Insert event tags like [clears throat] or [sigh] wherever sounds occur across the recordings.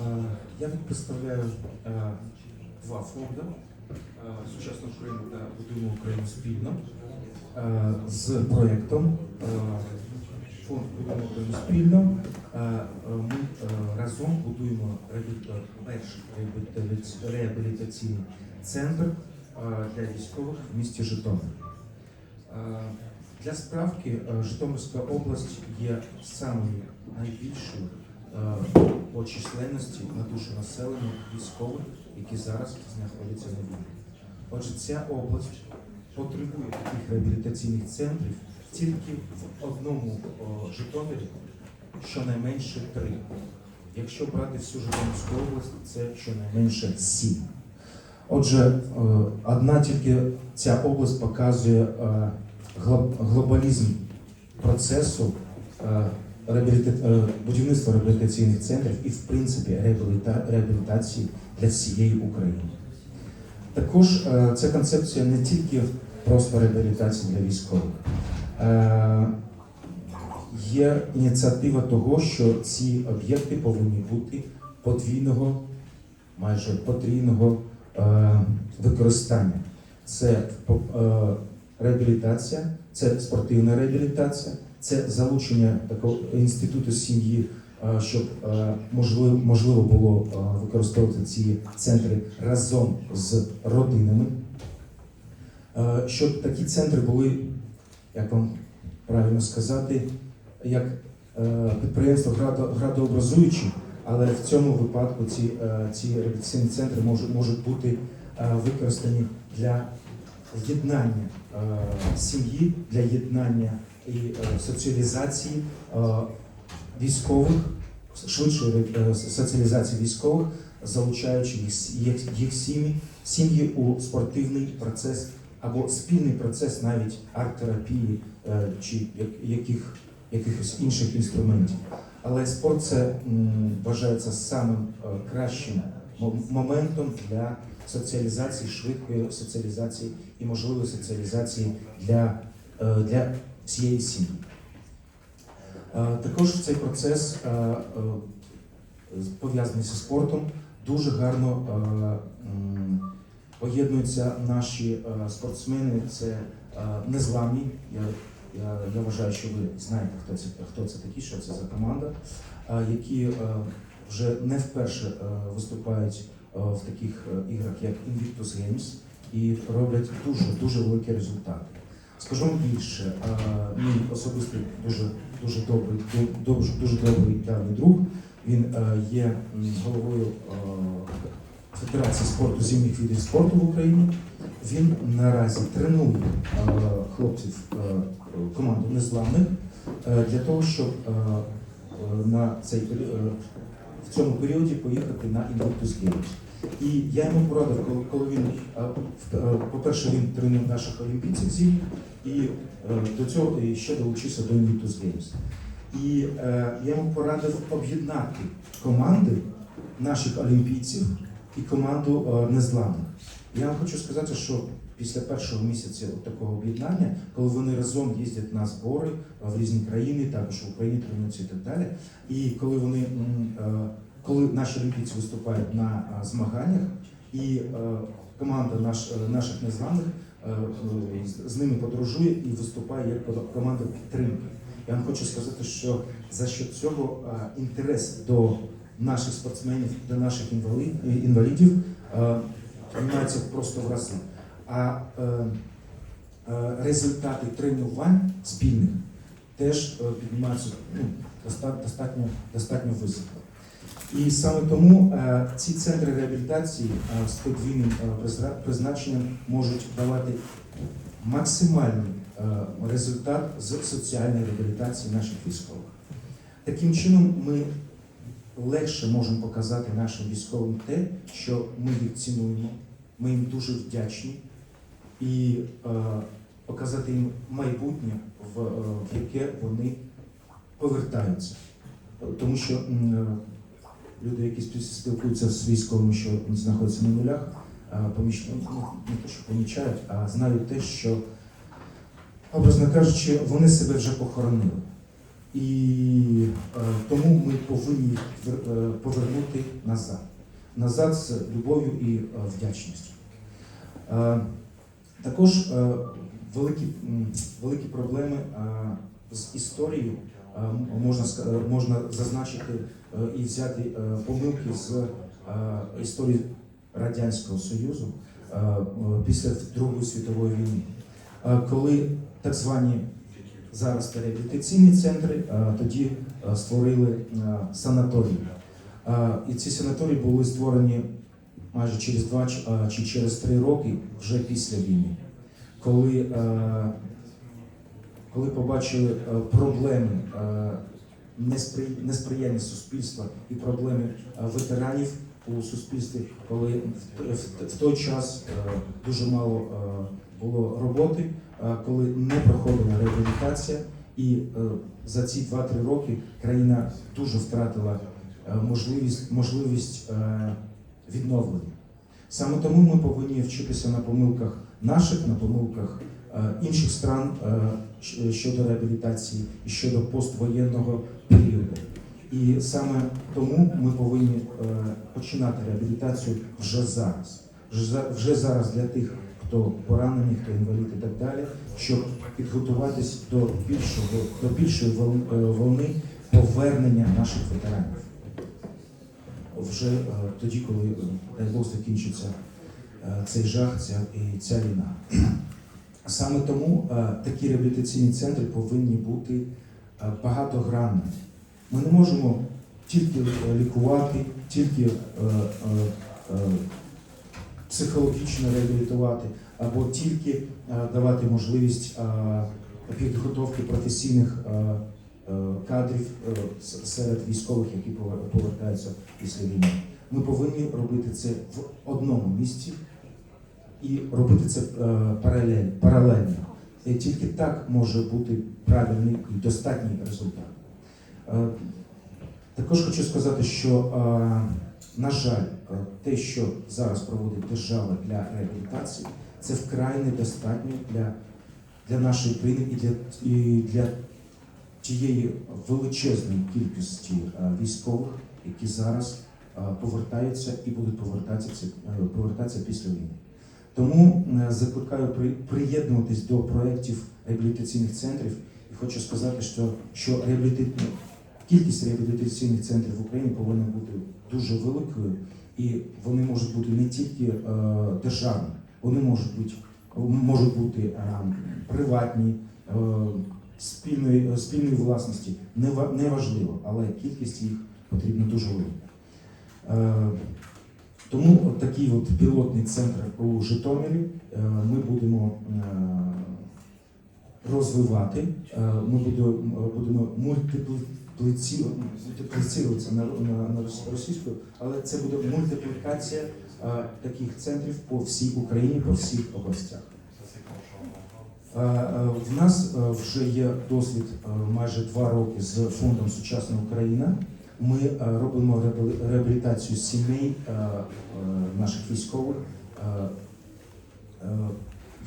Е, Я тут представляю е, два фонди Е, Сучасна Україна та Будуємо Україну спільно з проєктом Фонд Будуємо Україну спільно. Ми разом будуємо перший реабілітаційний центр для військових в місті Житомир. Для справки Житомирська область є самою найбільшою по численності на душу населення військових, які зараз знаходяться на війні. Отже, ця область потребує таких реабілітаційних центрів тільки в одному о, Житомирі, щонайменше три. Якщо брати всю Житомирську область, це щонайменше сім. Отже, е, одна тільки ця область показує е, глоб- глобалізм процесу е, реабіліта- е, будівництва реабілітаційних центрів і, в принципі, реабіліта- реабілітації для всієї України. Також е, ця концепція не тільки просто реабілітації для військових. Е, Є ініціатива того, що ці об'єкти повинні бути подвійного, майже потрійного використання. Це реабілітація, це спортивна реабілітація, це залучення такого інституту сім'ї, е, щоб е, можливо, можливо було е, використовувати ці центри разом з родинами, щоб такі центри були, як вам правильно сказати, як підприємства градообразуючі, але в цьому випадку ці, ці реабілітаційні центри можуть, можуть бути використані для єднання е, сім'ї, для єднання і е, соціалізації е, військових, швидшої е, соціалізації військових, залучаючи їх, їх, сім'ї, сім'ї у спортивний процес або спільний процес навіть арт-терапії чи як- яких, якихось інших інструментів. Але спорт це вважається самим кращим моментом для соціалізації, швидкої соціалізації і можливої соціалізації для, е, для всієї сім'ї. Е, Також цей процес е, пов'язаний зі спортом дуже гарно поєднуються наші спортсмени. Це незламні. Я, я, я вважаю, що ви знаєте, хто це, хто це такі, що це за команда, які вже не вперше е, виступають е, в таких е, іграх, як Invictus Games, і роблять дуже дуже великі результати. Скажу вам більше, мій особистий дуже дуже добрий, дуже, дуже добрий давній друг. Він є головою Федерації спорту зимніх видів спорту в Україні. Він наразі тренує хлопців команду незламних для того, щоб на цей пері- е, в цьому періоді поїхати на Games. І я йому порадив, коли, коли він, е, по-перше, він тренує наших олімпійців зимніх, і е, до цього і ще долучився до Invictus Games. І е, я йому порадив об'єднати команди наших олімпійців і команду незламних. Я вам хочу сказати, що після першого місяця такого об'єднання, коли вони разом їздять на збори в різні країни, також в Україні тренуються і так далі. І коли вони е, коли наші олімпійці виступають на е, змаганнях, і е, команда наш, наших незламних е, з- ними подорожує і виступає як команда підтримки. Я вам хочу сказати, що за що цього інтерес до наших спортсменів, до наших інвалідів е, просто в рази. А е, е, результати тренувань спільних теж е, піднімаються ну, достатньо, достатньо високо. І саме тому ці центри реабілітації з подвійним призначенням можуть давати максимальний результат з соціальної реабілітації наших військових. Таким чином, ми легше можемо показати нашим військовим те, що ми їх цінуємо, ми їм дуже вдячні, і е, показати їм майбутнє, в, е, в яке вони повертаються. Тому що е, люди, які спілкуються з військовими, що знаходяться на нулях, поміч... ну, не те, що помічають, а знають те, що, образно кажучи, вони себе вже похоронили. І е, тому ми повинні повернути назад. Назад з любов'ю і е, вдячністю. Е, також е, великі, великі проблеми е, з історією е, можна, можна зазначити і взяти помилки з історії Радянського Союзу після Другої світової війни, коли так звані зараз реабілітаційні центри тоді створили санаторії. І ці санаторії були створені майже через два чи через три роки вже після війни, коли, е, коли побачили е, проблеми е, неспри- несприяння суспільства і проблеми ветеранів у суспільстві, коли в, той час дуже мало було роботи, коли не проходила реабілітація, і за ці 2-3 роки країна дуже втратила можливість, можливість відновлення. Саме тому ми повинні вчитися на помилках наших, на помилках е, інших стран е, щодо реабілітації і щодо поствоєнного періоду. І саме тому ми повинні е, починати реабілітацію вже зараз. Вже, зараз для тих, хто поранений, хто інвалід і так далі, щоб підготуватись до більшого до більшої е, волни повернення наших ветеранів. Вже е, тоді, коли е, дай Бог закінчиться е, цей жах, ця і ця війна. [clears throat] Саме тому такі реабілітаційні центри повинні бути багатогранними. Ми не можемо тільки лікувати, тільки психологічно реабілітувати, або тільки давати можливість підготовки професійних кадрів е, серед військових, які повертаються після війни. Ми повинні робити це в одному місці і робити це е, паралельно. Тільки так може бути правильний і достатній результат. Е, Також хочу сказати, що, е, на жаль, е, те, що зараз проводить держава для реабілітації, це вкрай недостатньо для, для нашої країни і для, і для тієї величезної кількості е, військових, які зараз е, повертаються і будуть повертатися, е, повертатися після війни. Тому закликаю при- приєднуватись до проєктів реабілітаційних центрів і хочу сказати, що, що реабіліти... кількість реабілітаційних центрів в Україні повинна бути дуже великою, і вони можуть бути не тільки е, державні, вони можуть бути, можуть бути е, приватні, е, спільної, спільної власності. Нева- Неважливо, але кількість їх потрібна дуже велика. Е, тому от такий от пілотний центр у Житомирі е, ми будемо е, розвивати. Е, Ми будемо, мультипліціруватися на, на, на рос- російською, але це буде мультиплікація е, таких центрів по всій Україні, по всіх областях. Е, е, В нас е, вже є досвід майже два роки з фондом Сучасна Україна. Ми робимо реабілітацію сімей наших військових,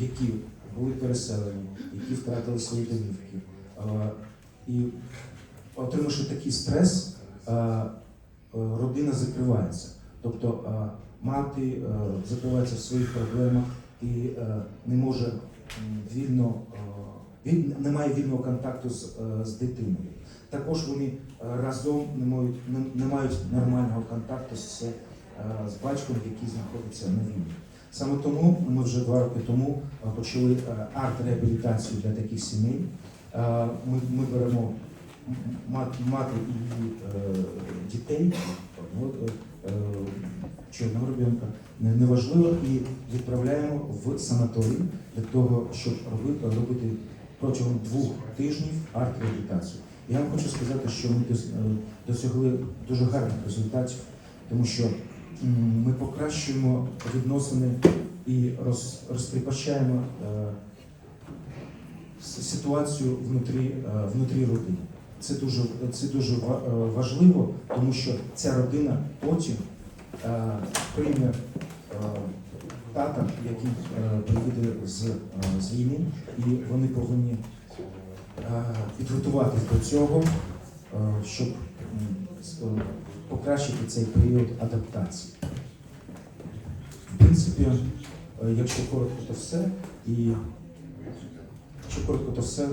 які були переселені, які втратили свої домівки. І отримавши такий стрес, родина закривається. Тобто мати закривається в своїх проблемах і не може вільно, е, він не має вільного контакту з, е, з дитиною. Також вони е, разом не мають, не, мають нормального контакту з, з батьком, який знаходиться на війні. Саме тому ми вже два роки тому почали арт-реабілітацію для таких сімей. Ми, ми беремо мати і дітей, одного, одного ребенка, неважливо, і відправляємо в санаторій для того, щоб робити, робити протягом двох тижнів арт-реабілітацію. Я вам хочу сказати, що ми е, досягли дуже гарних результатів, тому що ми покращуємо відносини і роз, розкріпощаємо е, ситуацію внутрі, е, внутрі родини. Це дуже, це дуже е, важливо, тому що ця родина потім прийме е, тата, який е, приїде з, е, з війни, і вони повинні е, підготуватись до цього, е, щоб е, покращити цей період адаптації. В принципі, е, якщо коротко, то все. І якщо коротко, то все.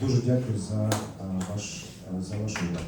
Дуже дякую за, е, ваш, е, за вашу увагу.